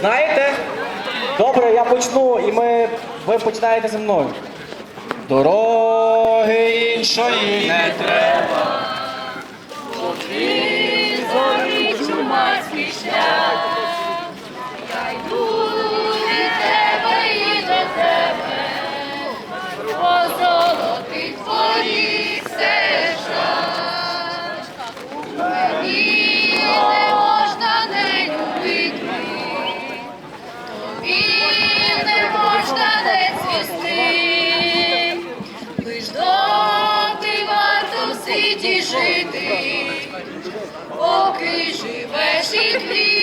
Знаєте? Добре, я почну, і ми, ви починаєте зі мною. Дороги іншої не треба. Жити. Поки живеш і квітнеш,